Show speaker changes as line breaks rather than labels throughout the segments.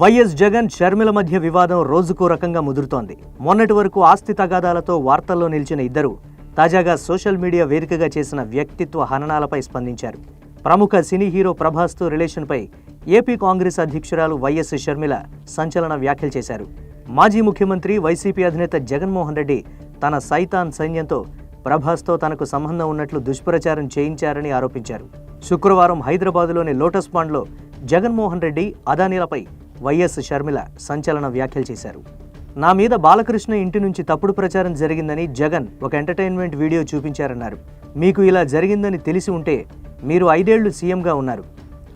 YS Jagan Sharmila మధ్య వివాదం రోజుకో రకంగా ముదురుతోంది. మొన్నటి వరకు ఆస్తి తగాదాలతో వార్తల్లో నిలిచిన ఇద్దరు తాజాగా సోషల్ మీడియా వేదికగా చేసిన వ్యక్తిత్వ హననాలపై స్పందించారు. ప్రముఖ సినీ హీరో ప్రభాస్తో రిలేషన్పై ఏపీ కాంగ్రెస్ అధ్యక్షురాలు వైఎస్ షర్మిల సంచలన వ్యాఖ్యలు చేశారు. మాజీ ముఖ్యమంత్రి వైసీపీ అధినేత జగన్మోహన్ రెడ్డి తన సైతాన్ సైన్యంతో ప్రభాస్తో తనకు సంబంధం ఉన్నట్లు దుష్ప్రచారం చేయించారని ఆరోపించారు. శుక్రవారం హైదరాబాదులోని లోటస్ పాండ్లో జగన్మోహన్ రెడ్డి అదానీలపై వైఎస్ షర్మిల సంచలన వ్యాఖ్యలు చేశారు. నా మీద బాలకృష్ణ ఇంటి నుంచి తప్పుడు ప్రచారం జరిగిందని జగన్ ఒక ఎంటర్టైన్మెంట్ వీడియో చూపించారన్నారు. మీకు ఇలా జరిగిందని తెలిసి ఉంటే మీరు ఐదేళ్ళు సీఎంగా ఉన్నారు.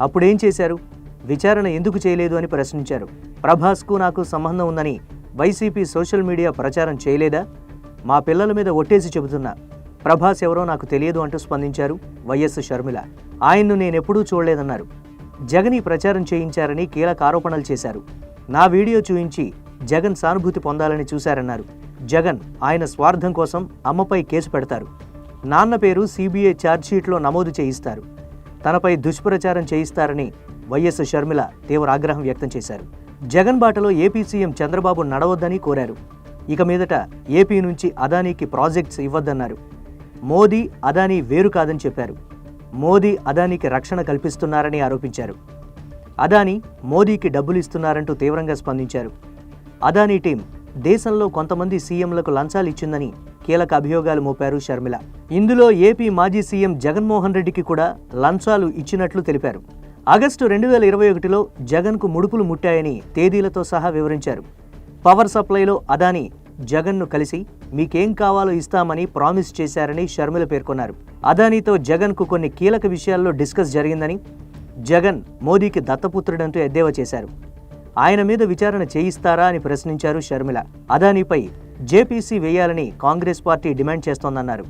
అప్పుడేం చేశారు? విచారణ ఎందుకు చేయలేదు అని ప్రశ్నించారు. ప్రభాస్కు నాకు సంబంధం ఉందని వైసీపీ సోషల్ మీడియా ప్రచారం చేయలేదా? మా పిల్లల మీద ఒట్టేసి చెబుతున్నా. ప్రభాస్ ఎవరో నాకు తెలియదు అంటూ స్పందించారు వైఎస్ షర్మిల. ఆయన్ను నేనెప్పుడూ చూడలేదన్నారు. జగన్ ఈ ప్రచారం చేయించారని కీలక ఆరోపణలు చేశారు. నా వీడియో చూయించి జగన్ సానుభూతి పొందాలని చూశారన్నారు. జగన్ ఆయన స్వార్థం కోసం అమ్మపై కేసు పెడతారు. నాన్న పేరు సిబిఐ ఛార్జ్షీట్లో నమోదు చేయిస్తారు. తనపై దుష్ప్రచారం చేయిస్తారని వైఎస్ షర్మిల తీవ్ర ఆగ్రహం వ్యక్తం చేశారు. జగన్ బాటలో ఏపీ సీఎం చంద్రబాబు నడవద్దని కోరారు. ఇక మీదట ఏపీ నుంచి అదానీకి ప్రాజెక్ట్స్ ఇవ్వద్దన్నారు. మోదీ అదానీ వేరు కాదని చెప్పారు. మోదీ అదానీకి రక్షణ కల్పిస్తున్నారని ఆరోపించారు. అదానీ మోదీకి డబ్బులు ఇస్తున్నారంటూ తీవ్రంగా స్పందించారు. అదానీ టీం దేశంలో కొంతమంది సీఎంలకు లంచాలు ఇచ్చిందని కీలక అభియోగాలు మోపారు షర్మిల. ఇందులో ఏపీ మాజీ సీఎం జగన్మోహన్ రెడ్డికి కూడా లంచాలు ఇచ్చినట్లు తెలిపారు. ఆగస్టు రెండు వేల ఇరవై ఒకటిలో జగన్కు ముడుపులు ముట్టాయని తేదీలతో సహా వివరించారు. పవర్ సప్లైలో అదానీ జగన్ను కలిసి మీకేం కావాలో ఇస్తామని ప్రామిస్ చేశారని షర్మిల పేర్కొన్నారు. అదానీతో జగన్కు కొన్ని కీలక విషయాల్లో డిస్కస్ జరిగిందని జగన్ మోదీకి దత్తపుత్రుడంటూ ఎద్దేవా చేశారు. ఆయన మీద విచారణ చేయిస్తారా అని ప్రశ్నించారు షర్మిల. అదానీపై జేపీసీ వేయాలని కాంగ్రెస్ పార్టీ డిమాండ్ చేస్తోందన్నారు.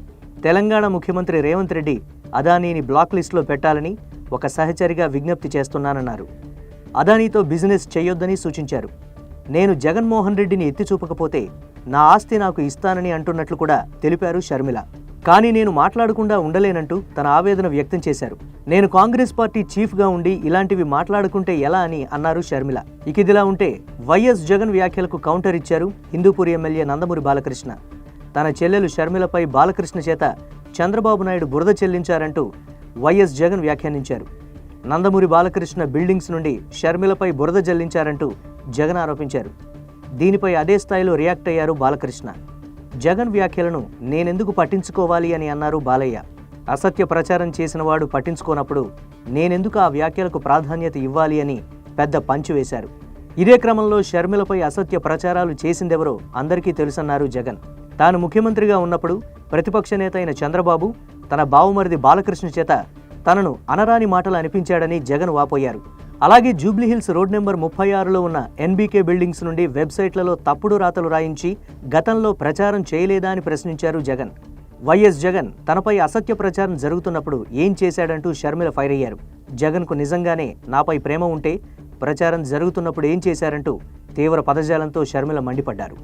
తెలంగాణ ముఖ్యమంత్రి రేవంత్ రెడ్డి అదానీని బ్లాక్ లిస్టులో పెట్టాలని ఒక సహచరిగా విజ్ఞప్తి చేస్తున్నానన్నారు. అదానీతో బిజినెస్ చేయొద్దని సూచించారు. నేను జగన్మోహన్ రెడ్డిని ఎత్తి చూపకపోతే నా ఆస్తి నాకు ఇస్తానని అంటున్నట్లు కూడా తెలిపారు షర్మిల. కానీ నేను మాట్లాడకుండా ఉండలేనంటూ తన ఆవేదన వ్యక్తం చేశారు. నేను కాంగ్రెస్ పార్టీ చీఫ్గా ఉండి ఇలాంటివి మాట్లాడుకుంటే ఎలా అని అన్నారు షర్మిల. ఇక ఇదిలా ఉంటే వైఎస్ జగన్ వ్యాఖ్యలకు కౌంటర్ ఇచ్చారు హిందూపూర్ ఎమ్మెల్యే నందమూరి బాలకృష్ణ. తన చెల్లెలు షర్మిలపై బాలకృష్ణ చేత చంద్రబాబు నాయుడు బురద చెల్లించారంటూ వైఎస్ జగన్ వ్యాఖ్యానించారు. నందమూరి బాలకృష్ణ బిల్డింగ్స్ నుండి షర్మిలపై బురద జల్లించారంటూ జగన్ ఆరోపించారు. దీనిపై అదే స్థాయిలో రియాక్ట్ అయ్యారు బాలకృష్ణ. జగన్ వ్యాఖ్యలను నేనెందుకు పట్టించుకోవాలి అని అన్నారు బాలయ్య. అసత్య ప్రచారం చేసిన వాడు పట్టించుకోనప్పుడు నేనెందుకు ఆ వ్యాఖ్యలకు ప్రాధాన్యత ఇవ్వాలి అని పెద్ద పంచు వేశారు. ఇదే క్రమంలో షర్మిలపై అసత్య ప్రచారాలు చేసిందెవరో అందరికీ తెలుసన్నారు జగన్. తాను ముఖ్యమంత్రిగా ఉన్నప్పుడు ప్రతిపక్ష నేత అయిన చంద్రబాబు తన బావుమరిది బాలకృష్ణ చేత తనను అనరాని మాటలు అనిపించాడని జగన్ వాపోయారు. అలాగే జూబ్లీహిల్స్ రోడ్ నెంబర్ ముప్పై ఆరులో ఉన్న ఎన్బీకే బిల్డింగ్స్ నుండి వెబ్సైట్లలో తప్పుడు రాతలు రాయించి గతంలో ప్రచారం చేయలేదా అని ప్రశ్నించారు జగన్. వైఎస్ జగన్ తనపై అసత్య ప్రచారం జరుగుతున్నప్పుడు ఏం చేశాడంటూ షర్మిల ఫైర్ అయ్యారు జగన్కు నిజంగానే నాపై ప్రేమ ఉంటే ప్రచారం జరుగుతున్నప్పుడు ఏం చేశారంటూ తీవ్ర పదజాలంతో షర్మిల మండిపడ్డారు.